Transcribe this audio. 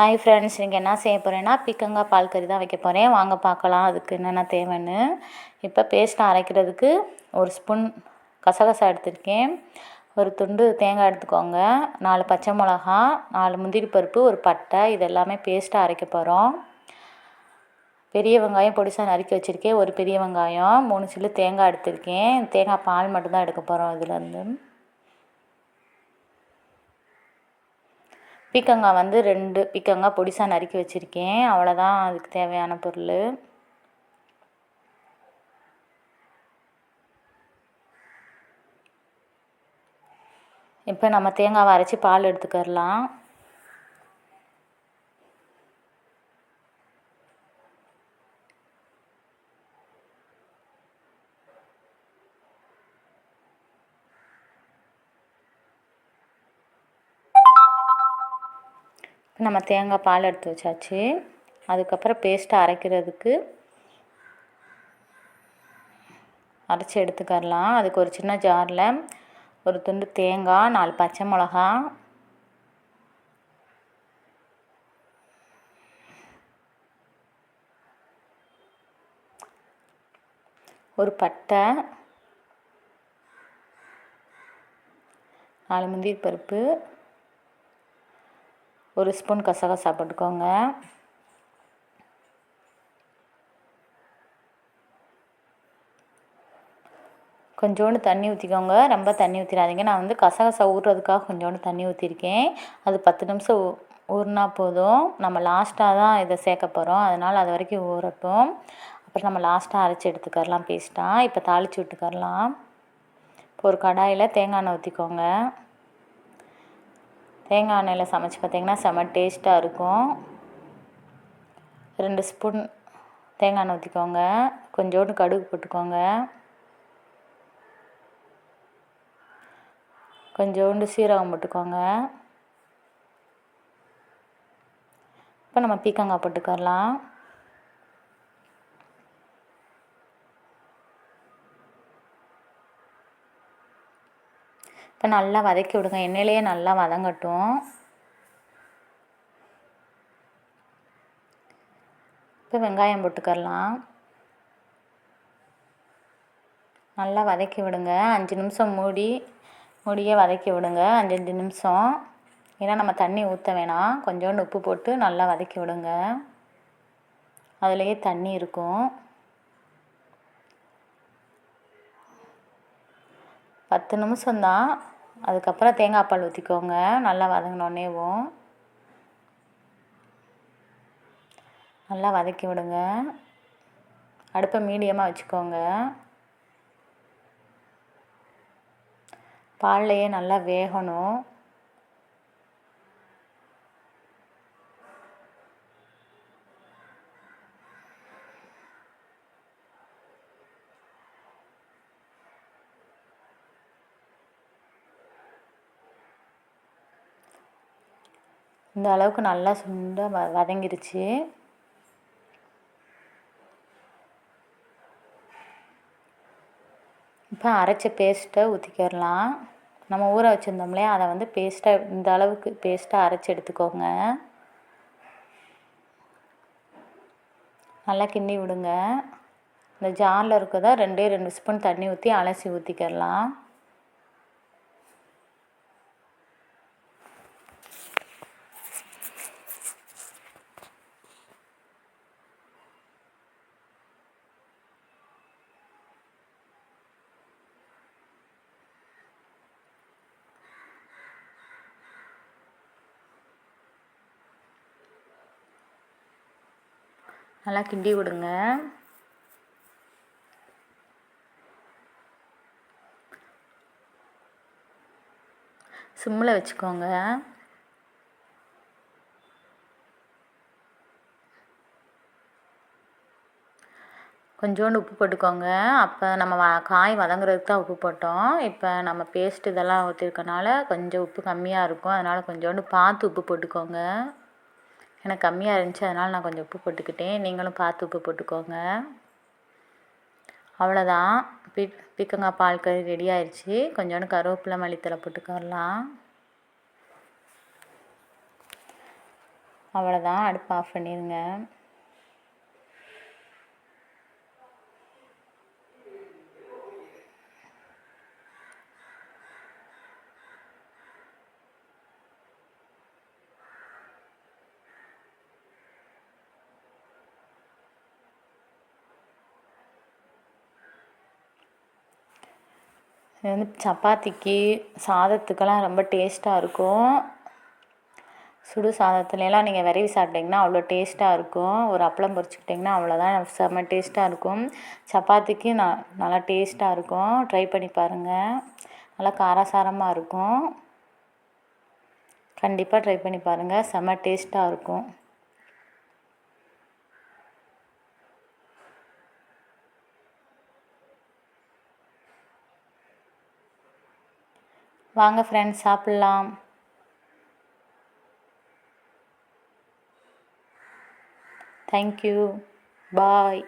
Hi friends இன்றைக்கி என்ன செய்ய போகிறேன்னா பீக்கங்காய் பால் கறி தான் வைக்க போகிறேன் வாங்க பார்க்கலாம் அதுக்கு என்னென்ன தேவைன்னு. இப்போ பேஸ்ட்டை அரைக்கிறதுக்கு ஒரு ஸ்பூன் கசகசா எடுத்திருக்கேன். ஒரு துண்டு தேங்காய் எடுத்துக்கோங்க. நாலு பச்சை மிளகா நாலு முந்திரி பருப்பு ஒரு பட்டை இது எல்லாமே பேஸ்ட்டாக அரைக்க போகிறோம் பெரிய வெங்காயம் பொடிசாக நறுக்கி வச்சுருக்கேன். ஒரு பெரிய வெங்காயம் மூணு சில்லு தேங்காய் எடுத்திருக்கேன். தேங்காய் பால் மட்டும்தான் எடுக்க போகிறோம் இதுலேருந்து பீக்கங்காய் வந்து ரெண்டு பீக்கங்காய் பொடிசாக நறுக்கி வச்சுருக்கேன். அவ்வளோதான் அதுக்கு தேவையான பொருள். இப்போ நம்ம தேங்காவை அரைச்சி பால் எடுத்துக்கிறலாம். நம்ம தேங்காய் பால் எடுத்து வச்சாச்சு. அதுக்கப்புறம் பேஸ்ட்டை அரைக்கிறதுக்கு அரைச்சி எடுத்துக்கரலாம். அதுக்கு ஒரு சின்ன ஜாரில் ஒரு துண்டு தேங்காய் நாலு பச்சை மிளகா ஒரு பட்டை நாலு முந்திரி பருப்பு ஒரு ஸ்பூன் கசகசா போட்டுக்கோங்க. கொஞ்சோண்டு தண்ணி ஊற்றிக்கோங்க ரொம்ப தண்ணி ஊற்றிடாதீங்க நான் வந்து கசகசா ஊறுறதுக்காக கொஞ்சோண்டு தண்ணி ஊற்றிருக்கேன் அது பத்து நிமிஷம் ஊறினா போதும். நம்ம லாஸ்ட்டாக தான் இதை சேர்க்க போகிறோம் அதனால் அது வரைக்கும் ஊறட்டும். அப்புறம் நம்ம லாஸ்ட்டாக அரைச்சி எடுத்துக்கரலாம் பேஸ்ட்டாக இப்போ தாளித்து விட்டுக்கரலாம். இப்போ ஒரு கடாயில் தேங்காய் எண்ணெய் ஊற்றிக்கோங்க தேங்காய் எண்ணெயில் சமைச்சு பார்த்திங்கன்னா செம்ம டேஸ்ட்டாக இருக்கும். ரெண்டு ஸ்பூன் தேங்காய் எண்ணெய் ஊற்றிக்கோங்க கொஞ்சோண்டு கடுகு போட்டுக்கோங்க. கொஞ்சோண்டு சீரகம் போட்டுக்கோங்க. இப்போ நம்ம பீக்கங்காய் போட்டுக்கரலாம். இப்போ நல்லா வதக்கி விடுங்க. எண்ணெயிலேயே நல்லா வதங்கட்டும். இப்போ வெங்காயம் போட்டுக்கரலாம். நல்லா வதக்கி விடுங்க. அஞ்சு நிமிஷம் மூடி மூடியே வதக்கி விடுங்க. அஞ்சு அஞ்சு நிமிஷம். ஏன்னா நம்ம தண்ணி ஊற்ற வேணாம். கொஞ்சோண்டு உப்பு போட்டு நல்லா வதக்கி விடுங்க. அதுலேயே தண்ணி இருக்கும். பத்து நிமிஷம்தான். அதுக்கப்புறம் தேங்காய் பால் ஊற்றிக்கோங்க நல்லா வதங்கினோடனேவும் நல்லா வதக்கி விடுங்க. அடுப்பை மீடியமாக வச்சுக்கோங்க. பால்லையே நல்லா வேகணும். இந்த அளவுக்கு நல்லா சுண்ட வ வதங்கிருச்சு. இப்போ அரைச்ச பேஸ்ட்டை ஊற்றிக்கிடலாம் நம்ம ஊற வச்சுருந்தோம்லையே அதை வந்து பேஸ்ட்டை இந்த அளவுக்கு பேஸ்ட்டாக அரைச்சி எடுத்துக்கோங்க. நல்லா கிண்டி விடுங்க. இந்த ஜாரில் இருக்கிறதா ரெண்டே ரெண்டு ஸ்பூன் தண்ணி ஊற்றி அலசி ஊற்றிக்கிடலாம் நல்லா கிண்டி விடுங்க. சிம்மில் வச்சுக்கோங்க. கொஞ்சோண்டு உப்பு போட்டுக்கோங்க. அப்போ நம்ம வ காய் வதங்குறதுக்கு தான் உப்பு போட்டோம். இப்போ நம்ம பேஸ்ட் இதெல்லாம் ஊற்றிருக்கனால கொஞ்சம் உப்பு கம்மியாக இருக்கும். அதனால் கொஞ்சோண்டு பார்த்து உப்பு போட்டுக்கோங்க. எனக்கு கம்மியாக இருந்துச்சு அதனால் நான் கொஞ்சம் உப்பு போட்டுக்கிட்டேன். நீங்களும் பார்த்து உப்பு போட்டுக்கோங்க. அவ்வளோதான் பி பீக்கங்காய் பால் கறி ரெடி ஆயிடுச்சு கொஞ்சோண்டு கருவேப்பிலை மல்லித்தலை போட்டுக்கரலாம் அவ்வளோதான் அடுப்பு ஆஃப் பண்ணிடுங்க இது வந்து சப்பாத்திக்கு சாதத்துக்கெல்லாம் ரொம்ப டேஸ்ட்டாக இருக்கும். சுடு சாதத்துலலாம் நீங்கள் விரவி சாப்பிட்டிங்கன்னா அவ்வளோ டேஸ்ட்டாக இருக்கும். ஒரு அப்பளம் பொரிச்சுக்கிட்டிங்கன்னா அவ்வளோதான் செம்ம டேஸ்ட்டாக இருக்கும். சப்பாத்திக்கு ந நல்லா டேஸ்ட்டாக இருக்கும். ட்ரை பண்ணி பாருங்கள் நல்லா காரசாரமாக இருக்கும். கண்டிப்பாக ட்ரை பண்ணி பாருங்கள் செம்ம டேஸ்ட்டாக இருக்கும். வாங்க ஃப்ரெண்ட்ஸ் சாப்பிட்லாம். Thank you bye